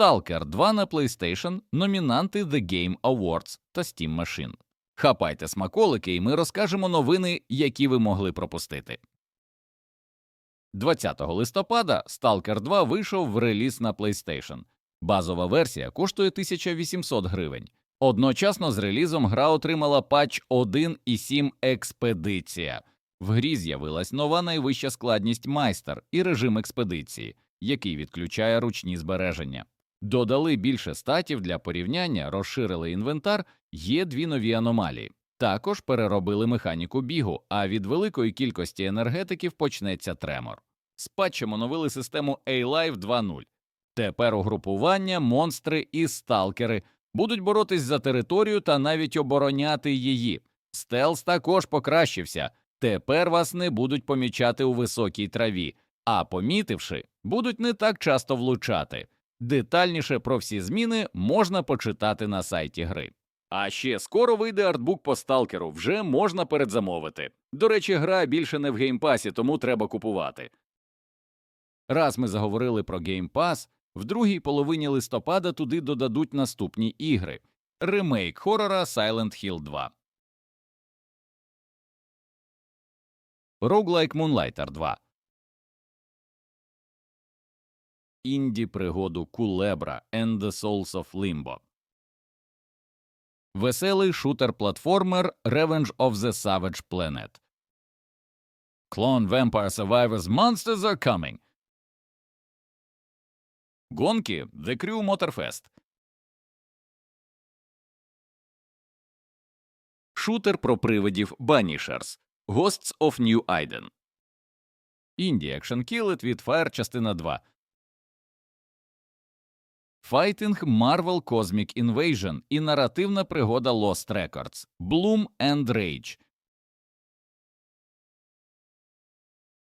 Stalker 2 на PlayStation, номінанти The Game Awards та Steam Machine. Хапайте смаколики, і ми розкажемо новини, які ви могли пропустити. 20 листопада Stalker 2 вийшов в реліз на PlayStation. Базова версія коштує 1800 гривень. Одночасно з релізом гра отримала патч 1.7 Експедиція. В грі з'явилась нова найвища складність майстер і режим експедиції, який відключає ручні збереження. Додали більше статів для порівняння, розширили інвентар, є дві нові аномалії. Також переробили механіку бігу, а від великої кількості енергетиків почнеться тремор. З патчем оновили систему A-Live 2.0. Тепер угрупування, монстри і сталкери будуть боротись за територію та навіть обороняти її. Стелс також покращився. Тепер вас не будуть помічати у високій траві, а помітивши, будуть не так часто влучати. Детальніше про всі зміни можна почитати на сайті гри. А ще скоро вийде артбук по сталкеру, вже можна передзамовити. До речі, гра більше не в геймпасі, тому треба купувати. Раз ми заговорили про геймпас, в другій половині листопада туди додадуть наступні ігри ремейк хорора Silent Hill 2. Roguelike Moonlighter 2. Інді пригоду Кулебра and the Souls of Limbo. Веселий шутер-платформер Revenge of the Savage Planet. Clone Vampire Survivors Monsters are coming. Гонки The Crew Motorfest. Шутер про привидів Banishers. Ghosts of New Iden. Indie Action Kill It від Fire частина 2. Fighting Marvel Cosmic Invasion і наративна пригода Lost Records. Bloom and Rage.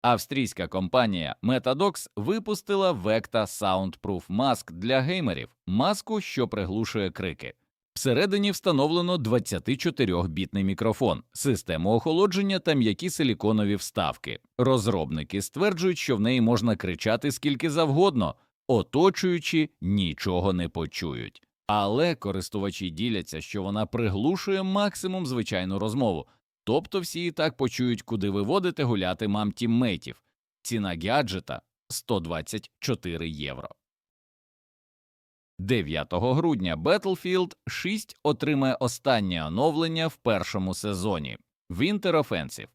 Австрійська компанія Metadox випустила Vecta Soundproof Mask для геймерів, маску, що приглушує крики. Всередині встановлено 24-бітний мікрофон, систему охолодження та м'які силіконові вставки. Розробники стверджують, що в неї можна кричати скільки завгодно, оточуючи нічого не почують. Але користувачі діляться, що вона приглушує максимум звичайну розмову, тобто всі і так почують, куди виводити гуляти мам тіммейтів. Ціна гаджета 124 євро. 9 грудня Battlefield 6 отримає останнє оновлення в першому сезоні Winter Offensive.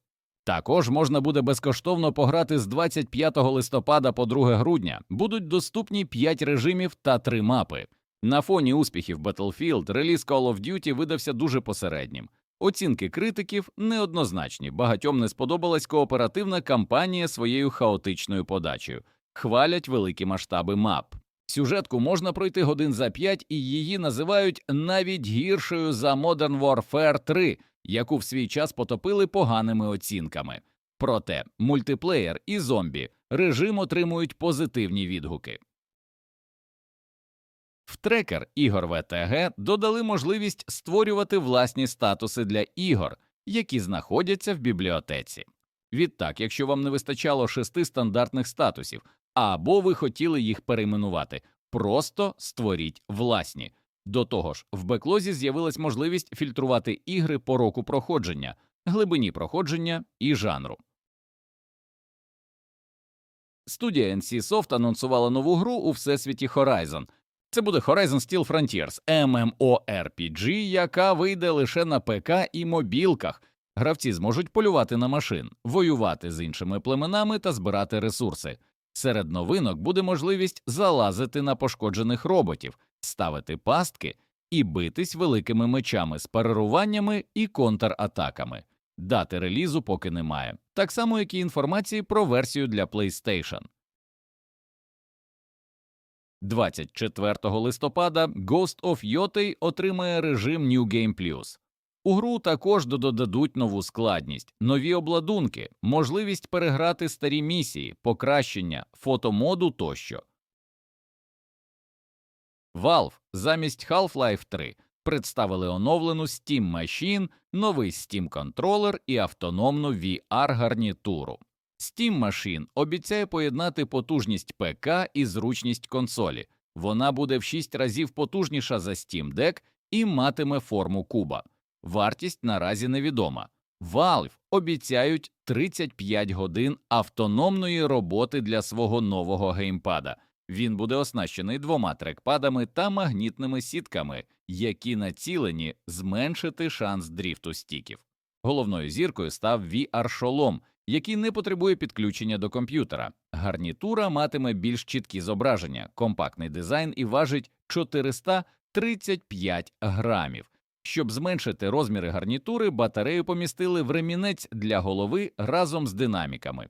Також можна буде безкоштовно пограти з 25 листопада по 2 грудня. Будуть доступні 5 режимів та 3 мапи. На фоні успіхів Battlefield реліз Call of Duty видався дуже посереднім. Оцінки критиків неоднозначні. Багатьом не сподобалась кооперативна кампанія своєю хаотичною подачею. Хвалять великі масштаби мап. Сюжетку можна пройти годин за 5 і її називають навіть гіршою за Modern Warfare 3, яку в свій час потопили поганими оцінками. Проте мультиплеєр і зомбі режим отримують позитивні відгуки. В трекер ігор ВТГ додали можливість створювати власні статуси для ігор, які знаходяться в бібліотеці. Відтак, якщо вам не вистачало шести стандартних статусів, або ви хотіли їх перейменувати, просто створіть власні. До того ж, в беклозі з'явилась можливість фільтрувати ігри по року проходження, глибині проходження і жанру. Студія NC Soft анонсувала нову гру у всесвіті Horizon. Це буде Horizon Steel Frontiers MMORPG, яка вийде лише на ПК і мобілках. Гравці зможуть полювати на машин, воювати з іншими племенами та збирати ресурси. Серед новинок буде можливість залазити на пошкоджених роботів, ставити пастки і битись великими мечами з парируваннями і контратаками. Дати релізу поки немає, так само як і інформації про версію для PlayStation. 24 листопада Ghost of Yotei отримає режим New Game Plus. У гру також додадуть нову складність, нові обладунки, можливість переграти старі місії, покращення, фотомоду тощо. Valve замість Half-Life 3 представили оновлену Steam Machine, новий Steam контролер і автономну VR гарнітуру. Steam Machine обіцяє поєднати потужність ПК і зручність консолі. Вона буде в 6 разів потужніша за Steam Deck і матиме форму куба. Вартість наразі невідома. Valve обіцяють 35 годин автономної роботи для свого нового геймпада. Він буде оснащений двома трекпадами та магнітними сітками, які націлені зменшити шанс дріфту стіків. Головною зіркою став VR-шолом, який не потребує підключення до комп'ютера. Гарнітура матиме більш чіткі зображення, компактний дизайн і важить 435 грамів. Щоб зменшити розміри гарнітури, батарею помістили в ремінець для голови разом з динаміками.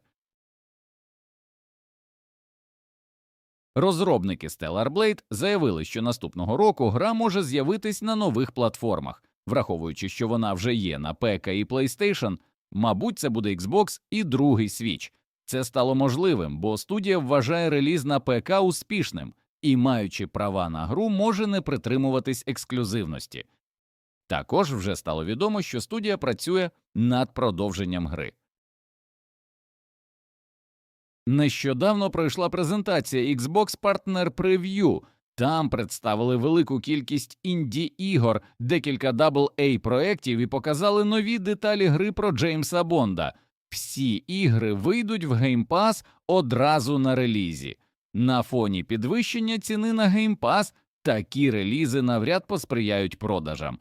Розробники Stellar Blade заявили, що наступного року гра може з'явитись на нових платформах, враховуючи, що вона вже є на ПК і PlayStation, мабуть, це буде Xbox і другий Switch. Це стало можливим, бо студія вважає реліз на ПК успішним і, маючи права на гру, може не притримуватись ексклюзивності. Також вже стало відомо, що студія працює над продовженням гри. Нещодавно пройшла презентація Xbox Partner Preview. Там представили велику кількість інді ігор, декілька AA проєктів і показали нові деталі гри про Джеймса Бонда. Всі ігри вийдуть в Game Pass одразу на релізі. На фоні підвищення ціни на Game Pass такі релізи навряд посприяють продажам.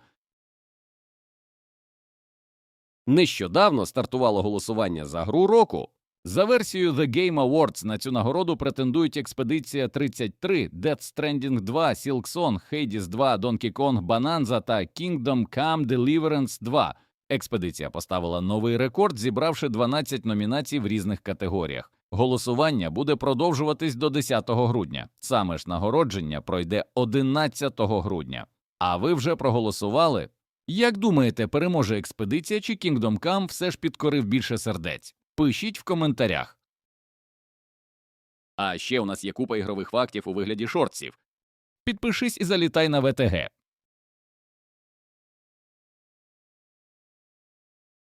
Нещодавно стартувало голосування за гру року. За версією The Game Awards на цю нагороду претендують Експедиція 33, Death Stranding 2, Silksong, Hades 2, Donkey Kong Bonanza та Kingdom Come Deliverance 2. Експедиція поставила новий рекорд, зібравши 12 номінацій в різних категоріях. Голосування буде продовжуватись до 10 грудня. Саме ж нагородження пройде 11 грудня. А ви вже проголосували? Як думаєте, переможе експедиція чи Kingdom Come все ж підкорив більше сердець? Пишіть в коментарях. А ще у нас є купа ігрових фактів у вигляді шортсів. Підпишись і залітай на ВТГ.